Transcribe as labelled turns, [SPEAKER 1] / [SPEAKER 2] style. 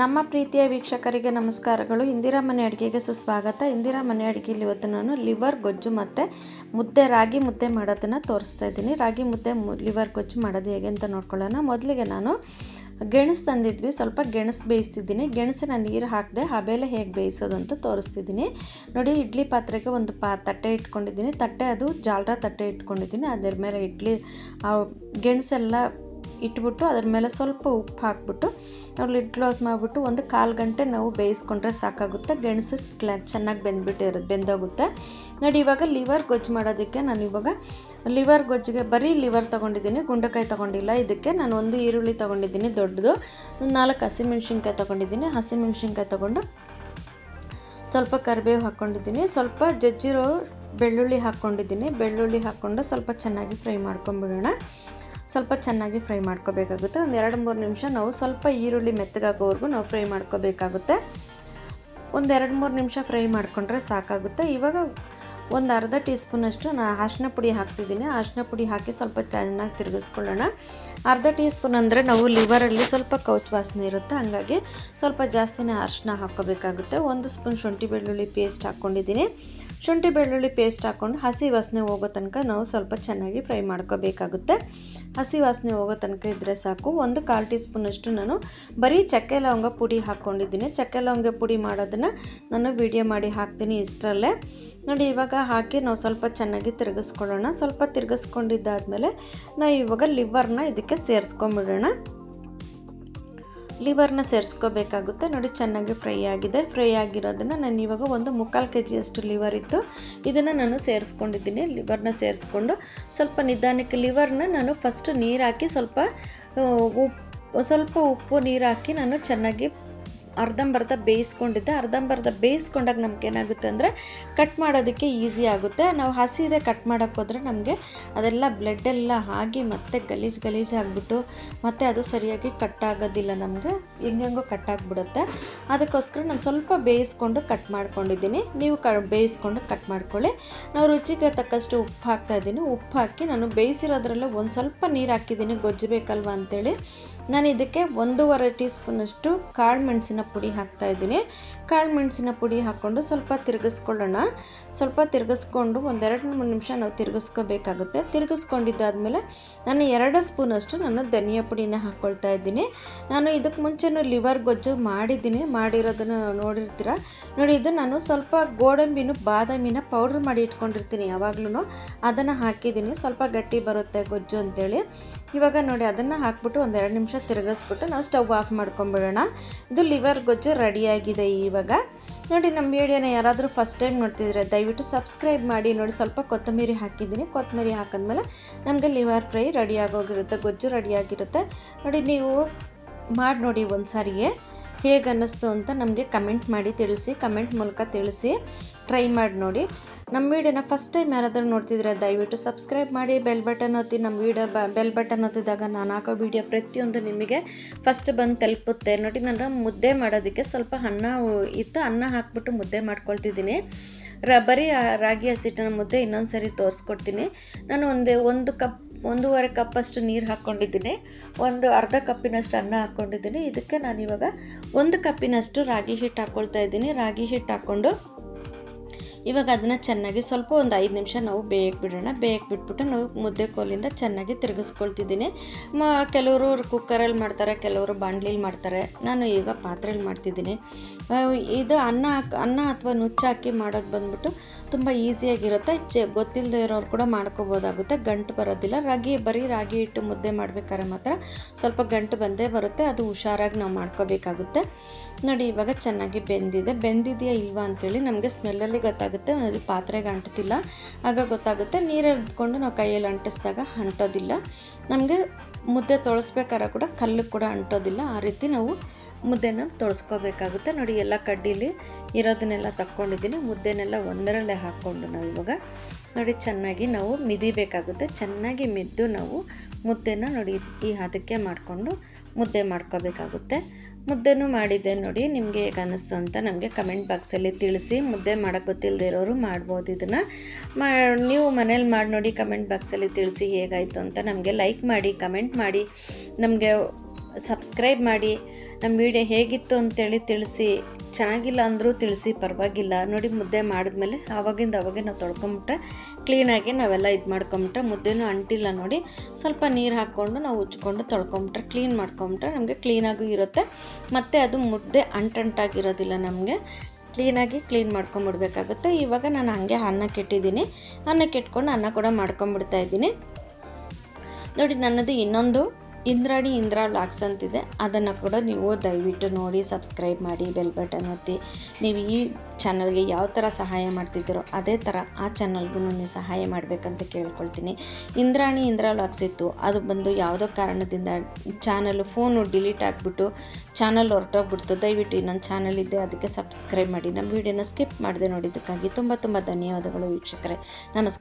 [SPEAKER 1] ನಮ್ಮ ಪ್ರೀತಿಯ ವೀಕ್ಷಕರಿಗೆ ನಮಸ್ಕಾರಗಳು. ಇಂದಿರಾ ಮನೆ ಅಡುಗೆಗೆ ಸುಸ್ವಾಗತ. ಇಂದಿರಾ ಮನೆ ಅಡುಗೆಯಲ್ಲಿ ಇವತ್ತು ನಾನು ಲಿವರ್, ಗೊಜ್ಜು ಮತ್ತು ಮುದ್ದೆ, ರಾಗಿ ಮುದ್ದೆ ಮಾಡೋದನ್ನು ತೋರಿಸ್ತಾ ಇದ್ದೀನಿ. ರಾಗಿ ಮುದ್ದೆ ಲಿವರ್, ಗೊಜ್ಜು ಮಾಡೋದು ಹೇಗೆ ಅಂತ ನೋಡ್ಕೊಳ್ಳೋಣ. ಮೊದಲಿಗೆ ನಾನು ಗೆಣಸು ತಂದಿದ್ವಿ. ಸ್ವಲ್ಪ ಗೆಣಸು ಬೇಯಿಸ್ತಿದ್ದೀನಿ. ಗೆಣಸಿನ ನೀರು ಹಾಕಿದೆ ಹಬೆಲೆ ಹೇಗೆ ಬೇಯಿಸೋದು ಅಂತ ತೋರಿಸ್ತಿದ್ದೀನಿ. ನೋಡಿ, ಇಡ್ಲಿ ಪಾತ್ರೆಗೆ ಒಂದು ಪಾ, ತಟ್ಟೆ ಇಟ್ಕೊಂಡಿದ್ದೀನಿ. ತಟ್ಟೆ ಅದು ಜಾಲ್ರ ತಟ್ಟೆ ಇಟ್ಕೊಂಡಿದ್ದೀನಿ. ಅದರ ಮೇಲೆ ಇಡ್ಲಿ ಗೆಣಸೆಲ್ಲ ಇಟ್ಬಿಟ್ಟು ಅದ್ರ ಮೇಲೆ ಸ್ವಲ್ಪ ಉಪ್ಪು ಹಾಕ್ಬಿಟ್ಟು ನಾವು ಲಿಡ್ ಕ್ಲೋಸ್ ಮಾಡಿಬಿಟ್ಟು ಒಂದು ಕಾಲು ಗಂಟೆ ನಾವು ಬೇಯಿಸ್ಕೊಂಡ್ರೆ ಸಾಕಾಗುತ್ತೆ. ಗೆಣಸು ಕ್ಲಾ ಚೆನ್ನಾಗಿ ಬೆಂದ್ಬಿಟ್ಟಿರೋದು ಬೆಂದೋಗುತ್ತೆ. ನೋಡಿ ಇವಾಗ ಲಿವರ್ ಗೊಜ್ಜು ಮಾಡೋದಕ್ಕೆ ನಾನು ಇವಾಗ ಲಿವರ್ ಗೊಜ್ಜಿಗೆ ಬರೀ ಲಿವರ್ ತೊಗೊಂಡಿದ್ದೀನಿ, ಗುಂಡೆಕಾಯಿ ತೊಗೊಂಡಿಲ್ಲ. ಇದಕ್ಕೆ ನಾನು ಒಂದು ಈರುಳ್ಳಿ ತೊಗೊಂಡಿದ್ದೀನಿ, ದೊಡ್ಡದು. ನಾಲ್ಕು ಹಸಿಮೆಣ್ಸಿನ್ಕಾಯಿ ತೊಗೊಂಡಿದ್ದೀನಿ. ಹಸಿಮೆಣ್ಸಿನ್ಕಾಯಿ ತೊಗೊಂಡು ಸ್ವಲ್ಪ ಕರಿಬೇವು ಹಾಕ್ಕೊಂಡಿದ್ದೀನಿ. ಸ್ವಲ್ಪ ಜಜ್ಜಿರೋ ಬೆಳ್ಳುಳ್ಳಿ ಹಾಕ್ಕೊಂಡಿದ್ದೀನಿ. ಬೆಳ್ಳುಳ್ಳಿ ಹಾಕ್ಕೊಂಡು ಸ್ವಲ್ಪ ಚೆನ್ನಾಗಿ ಫ್ರೈ ಮಾಡ್ಕೊಂಬಿಡೋಣ. ಸ್ವಲ್ಪ ಚೆನ್ನಾಗಿ ಫ್ರೈ ಮಾಡ್ಕೋಬೇಕಾಗುತ್ತೆ. ಒಂದು ಎರಡು ಮೂರು ನಿಮಿಷ ನಾವು ಸ್ವಲ್ಪ ಈರುಳ್ಳಿ ಮೆತ್ತಗಾಗೋವರೆಗೂ ನಾವು ಫ್ರೈ ಮಾಡ್ಕೋಬೇಕಾಗುತ್ತೆ. ಒಂದು ಎರಡು ಮೂರು ನಿಮಿಷ ಫ್ರೈ ಮಾಡಿಕೊಂಡ್ರೆ ಸಾಕಾಗುತ್ತೆ. ಇವಾಗ ಒಂದು ಅರ್ಧ ಟೀ ಸ್ಪೂನಷ್ಟು ನಾನು ಅರಿಶಿನ ಪುಡಿ ಹಾಕ್ತಿದ್ದೀನಿ. ಅರಿಶಿನ ಪುಡಿ ಹಾಕಿ ಸ್ವಲ್ಪ ಚೆನ್ನಾಗಿ ತಿರುಗಿಸ್ಕೊಳ್ಳೋಣ. ಅರ್ಧ ಟೀ ಸ್ಪೂನ್ ಅಂದರೆ ನಾವು ಲಿವರಲ್ಲಿ ಸ್ವಲ್ಪ ಕೌಚ್ ವಾಸನೆ ಇರುತ್ತೆ. ಹಾಗಾಗಿ ಸ್ವಲ್ಪ ಜಾಸ್ತಿನೇ ಅರಿಶಿನ ಹಾಕೋಬೇಕಾಗುತ್ತೆ ಒಂದು ಸ್ಪೂನ್ ಶುಂಠಿ ಬೆಳ್ಳುಳ್ಳಿ ಪೇಸ್ಟ್ ಹಾಕ್ಕೊಂಡಿದ್ದೀನಿ. ಶುಂಠಿ ಬೆಳ್ಳುಳ್ಳಿ ಪೇಸ್ಟ್ ಹಾಕ್ಕೊಂಡು ಹಸಿ ವಾಸನೆ ಹೋಗೋ ತನಕ ನಾವು ಸ್ವಲ್ಪ ಚೆನ್ನಾಗಿ ಫ್ರೈ ಮಾಡ್ಕೋಬೇಕಾಗುತ್ತೆ. ಹಸಿ ವಾಸನೆ ಹೋಗೋ ತನಕ ಇದ್ದರೆ ಸಾಕು. ಒಂದು ಕಾಲು ಟೀ ಸ್ಪೂನಷ್ಟು ನಾನು ಬರೀ ಚಕ್ಕೆ ಲವಂಗ ಪುಡಿ ಹಾಕ್ಕೊಂಡಿದ್ದೀನಿ. ಚಕ್ಕೆ ಲವಂಗ ಪುಡಿ ಮಾಡೋದನ್ನು ನಾನು ವಿಡಿಯೋ ಮಾಡಿ ಹಾಕ್ತೀನಿ ಇಷ್ಟರಲ್ಲೇ. ನೋಡಿ, ಇವಾಗ ಹಾಕಿ ನಾವು ಸ್ವಲ್ಪ ಚೆನ್ನಾಗಿ ತಿರುಗಿಸ್ಕೊಳ್ಳೋಣ. ಸ್ವಲ್ಪ ತಿರುಗಿಸ್ಕೊಂಡಿದ್ದಾದಮೇಲೆ ನಾವು ಇವಾಗ ಲಿವರ್ನ ಇದಕ್ಕೆ ಸೇರಿಸ್ಕೊಂಬಿಡೋಣ. ಲಿವರ್ನ ಸೇರಿಸ್ಕೋಬೇಕಾಗುತ್ತೆ. ನೋಡಿ ಚೆನ್ನಾಗಿ ಫ್ರೈ ಆಗಿದೆ. ಫ್ರೈ ಆಗಿರೋದನ್ನು ನಾನು ಇವಾಗ ಒಂದು ಮುಕ್ಕಾಲು ಕೆ ಜಿಯಷ್ಟು ಲಿವರ್ ಇತ್ತು. ಇದನ್ನು ನಾನು ಸೇರಿಸ್ಕೊಂಡಿದ್ದೀನಿ. ಲಿವರ್ನ ಸೇರಿಸ್ಕೊಂಡು ಸ್ವಲ್ಪ ನಿಧಾನಕ್ಕೆ ಲಿವರ್ನ ನಾನು ಫಸ್ಟ್ ನೀರು ಹಾಕಿ ಸ್ವಲ್ಪ ಉಪ್ಪು ಸ್ವಲ್ಪ ಉಪ್ಪು ನೀರು ಹಾಕಿ ನಾನು ಚೆನ್ನಾಗಿ ಅರ್ಧಂಬರ್ಧ ಬೇಯಿಸ್ಕೊಂಡಿದ್ದೆ. ಅರ್ಧಂಬರ್ಧ ಬೇಯಿಸ್ಕೊಂಡಾಗ ನಮ್ಗೆ ಏನಾಗುತ್ತೆ ಅಂದರೆ ಕಟ್ ಮಾಡೋದಕ್ಕೆ ಈಸಿ ಆಗುತ್ತೆ. ನಾವು ಹಸಿದೆ ಕಟ್ ಮಾಡೋಕ್ಕೆ ಹೋದರೆ ನಮಗೆ ಅದೆಲ್ಲ ಬ್ಲಡ್ ಎಲ್ಲ ಆಗಿ ಮತ್ತೆ ಗಲೀಜು ಗಲೀಜು ಆಗಿಬಿಟ್ಟು ಮತ್ತೆ ಅದು ಸರಿಯಾಗಿ ಕಟ್ ಆಗೋದಿಲ್ಲ ನಮಗೆ. ಹೆಂಗೆಂಗೋ ಕಟ್ ಆಗಿಬಿಡುತ್ತೆ. ಅದಕ್ಕೋಸ್ಕರ ನಾನು ಸ್ವಲ್ಪ ಬೇಯಿಸ್ಕೊಂಡು ಕಟ್ ಮಾಡ್ಕೊಂಡಿದ್ದೀನಿ. ನೀವು ಕ, ಬೇಯಿಸ್ಕೊಂಡು ಕಟ್ ಮಾಡ್ಕೊಳ್ಳಿ. ನಾವು ರುಚಿಗೆ ತಕ್ಕಷ್ಟು ಉಪ್ಪು ಹಾಕ್ತಾ ಇದ್ದೀನಿ. ಉಪ್ಪು ಹಾಕಿ ನಾನು ಬೇಯಿಸಿರೋದ್ರಲ್ಲೇ ಒಂದು ಸ್ವಲ್ಪ ನೀರು ಹಾಕಿದ್ದೀನಿ. ಗೊಜ್ಜು ಬೇಕಲ್ವ ಅಂತೇಳಿ. ನಾನು ಇದಕ್ಕೆ ಒಂದೂವರೆ ಟೀ ಸ್ಪೂನಷ್ಟು ಕಾಳು ಮೆಣಸಿನ ಪುಡಿ ಹಾಕ್ತಾ ಇದ್ದೀನಿ. ಕಾಳು ಮೆಣಸಿನ ಪುಡಿ ಹಾಕ್ಕೊಂಡು ಸ್ವಲ್ಪ ತಿರುಗಿಸ್ಕೊಳ್ಳೋಣ. ಸ್ವಲ್ಪ ತಿರುಗಿಸ್ಕೊಂಡು ಒಂದೆರಡು ಮೂರು ನಿಮಿಷ ನಾವು ತಿರುಗಿಸ್ಕೋಬೇಕಾಗುತ್ತೆ. ತಿರುಗಿಸ್ಕೊಂಡಿದ್ದಾದಮೇಲೆ ನಾನು ಎರಡು ಸ್ಪೂನಷ್ಟು ನಾನು ಧನಿಯಾ ಪುಡಿನ ಹಾಕ್ಕೊಳ್ತಾ ಇದ್ದೀನಿ. ನಾನು ಇದಕ್ಕೆ ಮುಂಚೆನೂ ಲಿವರ್ ಗೊಜ್ಜು ಮಾಡಿದ್ದೀನಿ. ಮಾಡಿರೋದನ್ನು ನೋಡಿರ್ತೀರ. ನೋಡಿ, ಇದು ನಾನು ಸ್ವಲ್ಪ ಗೋಡಂಬಿನೂ ಬಾದಾಮಿನ ಪೌಡ್ರ್ ಮಾಡಿ ಇಟ್ಕೊಂಡಿರ್ತೀನಿ ಯಾವಾಗ್ಲೂ ಅದನ್ನು ಹಾಕಿದ್ದೀನಿ. ಸ್ವಲ್ಪ ಗಟ್ಟಿ ಬರುತ್ತೆ ಗೊಜ್ಜು ಅಂತೇಳಿ. ಇವಾಗ ನೋಡಿ, ಅದನ್ನು ಹಾಕ್ಬಿಟ್ಟು ಒಂದು ಎರಡು ನಿಮಿಷ ತಿರುಗಿಸ್ಬಿಟ್ಟು ನಾವು ಸ್ಟವ್ ಆಫ್ ಮಾಡ್ಕೊಂಬಿಡೋಣ. ಇದು ಲಿವರ್ ಗೊಜ್ಜು ರೆಡಿಯಾಗಿದೆ ಇವಾಗ. ನೋಡಿ ನಮ್ಮ ವಿಡಿಯೋನ ಯಾರಾದರೂ ಫಸ್ಟ್ ಟೈಮ್ ನೋಡ್ತಿದ್ರೆ ದಯವಿಟ್ಟು ಸಬ್ಸ್ಕ್ರೈಬ್ ಮಾಡಿ. ನೋಡಿ, ಸ್ವಲ್ಪ ಕೊತ್ತಂಬರಿ ಹಾಕಿದ್ದೀನಿ. ಕೊತ್ತಂಬರಿ ಹಾಕಿದ್ಮೇಲೆ ನಮಗೆ ಲಿವರ್ ಫ್ರೈ ರೆಡಿಯಾಗೋಗಿರುತ್ತೆ ಗೊಜ್ಜು ರೆಡಿಯಾಗಿರುತ್ತೆ ನೋಡಿ, ನೀವು ಮಾಡಿ ನೋಡಿ ಒಂದು ಸಾರಿಗೆ ಹೇಗೆ ಅನ್ನಿಸ್ತು ಅಂತ ನಮಗೆ ಕಮೆಂಟ್ ಮಾಡಿ ತಿಳಿಸಿ ಕಮೆಂಟ್ ಮೂಲಕ ತಿಳಿಸಿ ಟ್ರೈ ಮಾಡಿ ನೋಡಿ. ನಮ್ಮ ವೀಡಿಯೋನ ಫಸ್ಟ್ ಟೈಮ್ ಯಾರಾದರೂ ನೋಡ್ತಿದ್ರೆ ದಯವಿಟ್ಟು ಸಬ್ಸ್ಕ್ರೈಬ್ ಮಾಡಿ ಬೆಲ್ ಬಟನ್ ಒತ್ತಿ. ನಮ್ಮ ವೀಡಿಯೋ ಬ ಬೆಲ್ ಬಟನ್ ಒತ್ತಿದಾಗ ನಾನು ಹಾಕೋ ವೀಡಿಯೋ ಪ್ರತಿಯೊಂದು ನಿಮಗೆ ಫಸ್ಟ್ ಬಂದು ತಲುಪುತ್ತೆ. ನೋಡಿ, ನಾನು ಮುದ್ದೆ ಮಾಡೋದಕ್ಕೆ ಸ್ವಲ್ಪ ಅನ್ನ ಇತ್ತು, ಅನ್ನ ಹಾಕ್ಬಿಟ್ಟು ಮುದ್ದೆ ಮಾಡ್ಕೊಳ್ತಿದ್ದೀನಿ. ರ, ಬರೀ ರಾಗಿ ಹಸಿಟ್ಟಿನ ಮುದ್ದೆ ಇನ್ನೊಂದು ಸರಿ ತೋರಿಸ್ಕೊಡ್ತೀನಿ. ನಾನು ಒಂದೇ, ಒಂದು ಕಪ್ ಒಂದೂವರೆ ಕಪ್ಪಷ್ಟು ನೀರು ಹಾಕ್ಕೊಂಡಿದ್ದೀನಿ ಒಂದು ಅರ್ಧ ಕಪ್ಪಿನಷ್ಟು ಅನ್ನ ಹಾಕ್ಕೊಂಡಿದ್ದೀನಿ ಇದಕ್ಕೆ ನಾನು ಇವಾಗ ಒಂದು ಕಪ್ಪಿನಷ್ಟು ರಾಗಿ ಹಿಟ್ಟು ಹಾಕ್ಕೊಳ್ತಾ ಇದ್ದೀನಿ. ರಾಗಿ ಹಿಟ್ಟು ಹಾಕ್ಕೊಂಡು ಇವಾಗ ಅದನ್ನು ಚೆನ್ನಾಗಿ ಸ್ವಲ್ಪ ಒಂದು ಐದು ನಿಮಿಷ ನಾವು ಬೇಯಕ್ಕೆ ಬಿಡೋಣ. ಬೇಯಕ್ಕೆ ಬಿಟ್ಬಿಟ್ಟು ನಾವು ಮುದ್ದೆ ಕೋಲಿಂದ ಚೆನ್ನಾಗಿ ತಿರುಗಿಸ್ಕೊಳ್ತಿದ್ದೀನಿ. ಮ, ಕೆಲವರು ಕುಕ್ಕರಲ್ಲಿ ಮಾಡ್ತಾರೆ, ಕೆಲವರು ಬಾಣಲಿಲಿ ಮಾಡ್ತಾರೆ. ನಾನು ಈಗ ಪಾತ್ರೆಯಲ್ಲಿ ಮಾಡ್ತಿದ್ದೀನಿ. ಇದು ಅನ್ನ ಹಾಕಿ, ಅನ್ನ ಅಥವಾ ನುಚ್ಚು ಹಾಕಿ ಮಾಡೋದು ಬಂದ್ಬಿಟ್ಟು ತುಂಬ ಈಸಿಯಾಗಿರುತ್ತೆ ಚೆ ಗೊತ್ತಿಲ್ಲದೆ ಇರೋರು ಕೂಡ ಮಾಡ್ಕೋಬೋದಾಗುತ್ತೆ. ಗಂಟು ಬರೋದಿಲ್ಲ. ರಾಗಿ, ಬರೀ ರಾಗಿ ಹಿಟ್ಟು ಮುದ್ದೆ ಮಾಡಬೇಕಾದ್ರೆ ಮಾತ್ರ ಸ್ವಲ್ಪ ಗಂಟು ಬಂದೇ ಬರುತ್ತೆ. ಅದು ಹುಷಾರಾಗಿ ನಾವು ಮಾಡ್ಕೋಬೇಕಾಗುತ್ತೆ. ನೋಡಿ, ಇವಾಗ ಚೆನ್ನಾಗಿ ಬೆಂದಿದೆ. ಬೆಂದಿದೆಯಾ ಇಲ್ವಾ ಅಂತೇಳಿ ನಮಗೆ ಸ್ಮೆಲ್ಲಲ್ಲಿ ಗೊತ್ತಾಗುತ್ತೆ. ಅದು ಪಾತ್ರೆಗೆ ಅಂಟುತ್ತಿಲ್ಲ ಆಗ ಗೊತ್ತಾಗುತ್ತೆ. ನೀರು ಎದ್ಕೊಂಡು ನಾವು ಕೈಯಲ್ಲಿ ಅಂಟಿಸಿದಾಗ ಅಂಟೋದಿಲ್ಲ. ನಮಗೆ ಮುದ್ದೆ ತೊಳಸ್ಬೇಕಾದ್ರೆ ಕೂಡ ಕಲ್ಲು ಕೂಡ ಅಂಟೋದಿಲ್ಲ. ಆ ರೀತಿ ನಾವು ಮುದ್ದೆನ ತೊಳಸ್ಕೋಬೇಕಾಗುತ್ತೆ. ನೋಡಿ, ಎಲ್ಲ ಕಡ್ಡಿಲಿ ಇರೋದನ್ನೆಲ್ಲ ತಕ್ಕೊಂಡಿದ್ದೀನಿ. ಮುದ್ದೆನೆಲ್ಲ ಒಂದರಲ್ಲೇ ಹಾಕ್ಕೊಂಡು ನಾವು ಇವಾಗ, ನೋಡಿ, ಚೆನ್ನಾಗಿ ನಾವು ಮಿದಿಬೇಕಾಗುತ್ತೆ. ಚೆನ್ನಾಗಿ ಮಿದ್ದು ನಾವು ಮುದ್ದೆನ ನೋಡಿ, ಈ ಹದಕ್ಕೆ ಮಾಡಿಕೊಂಡು ಮುದ್ದೆ ಮಾಡ್ಕೋಬೇಕಾಗುತ್ತೆ. ಮುದ್ದೆನೂ ಮಾಡಿದ್ದೆ ನೋಡಿ, ನಿಮಗೆ ಹೇಗೆ ಅನ್ನಿಸ್ತು ಅಂತ ನಮಗೆ ಕಮೆಂಟ್ ಬಾಕ್ಸಲ್ಲಿ ತಿಳಿಸಿ. ಮುದ್ದೆ ಮಾಡೋಕ್ಕೆ ಗೊತ್ತಿಲ್ಲದೆ ಇರೋರು ಮಾಡ್ಬೋದು ಇದನ್ನು. ಮಾ, ನೀವು ಮನೇಲಿ ಮಾಡಿ ನೋಡಿ, ಕಮೆಂಟ್ ಬಾಕ್ಸಲ್ಲಿ ತಿಳಿಸಿ ಹೇಗಾಯಿತು ಅಂತ ನಮಗೆ ಲೈಕ್ ಮಾಡಿ, ಕಮೆಂಟ್ ಮಾಡಿ. ನಮಗೆ ಸಬ್ಸ್ಕ್ರೈಬ್ ಮಾಡಿ, ನಮ್ಮ ವಿಡಿಯೋ ಹೇಗಿತ್ತು ಅಂತೇಳಿ ತಿಳಿಸಿ, ಚೆನ್ನಾಗಿಲ್ಲ ಅಂದರೂ ತಿಳಿಸಿ, ಪರವಾಗಿಲ್ಲ ನೋಡಿ ಮುದ್ದೆ ಮಾಡಿದ್ಮೇಲೆ ಆವಾಗಿಂದ ಅವಾಗೆ ನಾವು ತೊಳ್ಕೊಂಬಿಟ್ರೆ ಕ್ಲೀನಾಗಿ ನಾವೆಲ್ಲ ಇದು ಮಾಡ್ಕೊಂಬಿಟ್ರೆ ಮುದ್ದೆನೂ ಅಂಟಿಲ್ಲ ನೋಡಿ, ಸ್ವಲ್ಪ ನೀರು ಹಾಕ್ಕೊಂಡು ನಾವು ಉಜ್ಕೊಂಡು ತೊಳ್ಕೊಂಬಿಟ್ರೆ ಕ್ಲೀನ್ ಮಾಡ್ಕೊಂಬಿಟ್ರೆ ನಮಗೆ ಕ್ಲೀನಾಗೂ ಇರುತ್ತೆ. ಮತ್ತು ಅದು ಮುದ್ದೆ ಅಂಟಂಟಾಗಿರೋದಿಲ್ಲ ನಮಗೆ ಕ್ಲೀನಾಗಿ ಕ್ಲೀನ್ ಮಾಡ್ಕೊಂಬಿಡ್ಬೇಕಾಗುತ್ತೆ. ಇವಾಗ ನಾನು ಹಾಗೆ ಅನ್ನಕ್ಕೆ ಇಟ್ಟಿದ್ದೀನಿ ಅನ್ನಕ್ಕೆ ಇಟ್ಕೊಂಡು ಅನ್ನ ಕೂಡ ಮಾಡ್ಕೊಂಬಿಡ್ತಾ ಇದ್ದೀನಿ. ನೋಡಿ ನನ್ನದು ಇನ್ನೊಂದು ಇಂದ್ರಾಣಿ ಇಂದ್ರಾ ವ್ಲಾಗ್ಸ್ ಅಂತಿದೆ. ಅದನ್ನು ಕೂಡ ನೀವು ದಯವಿಟ್ಟು ನೋಡಿ, ಸಬ್ಸ್ಕ್ರೈಬ್ ಮಾಡಿ, ಬೆಲ್ ಬಟನ್ ಒತ್ತಿ. ನೀವು ಈ ಚಾನಲ್ಗೆ ಯಾವ ಥರ ಸಹಾಯ ಮಾಡ್ತಿದ್ದೀರೋ ಅದೇ ಥರ ಆ ಚಾನಲ್ಗೂ ನೀವು ಸಹಾಯ ಮಾಡಬೇಕಂತ ಕೇಳ್ಕೊಳ್ತೀನಿ. ಇಂದ್ರಾಣಿ ಇಂದ್ರಾ ವ್ಲಾಗ್ಸ್ ಇತ್ತು. ಅದು ಬಂದು ಯಾವುದೋ ಕಾರಣದಿಂದ ಚಾನಲ್ ಫೋನು ಡಿಲೀಟ್ ಆಗಿಬಿಟ್ಟು ಚಾನಲ್ ಹೊರಟೋಗ್ಬಿಡ್ತು. ದಯವಿಟ್ಟು ಇನ್ನೊಂದು ಚಾನಲ್ ಇದೆ, ಅದಕ್ಕೆ ಸಬ್ಸ್ಕ್ರೈಬ್ ಮಾಡಿ. ನಮ್ಮ ವಿಡಿಯೋನ ಸ್ಕಿಪ್ ಮಾಡಿದೆ ನೋಡಿದ್ದಕ್ಕಾಗಿ ತುಂಬ ತುಂಬ ಧನ್ಯವಾದಗಳು ವೀಕ್ಷಕರೇ. ನಮಸ್ಕಾರ.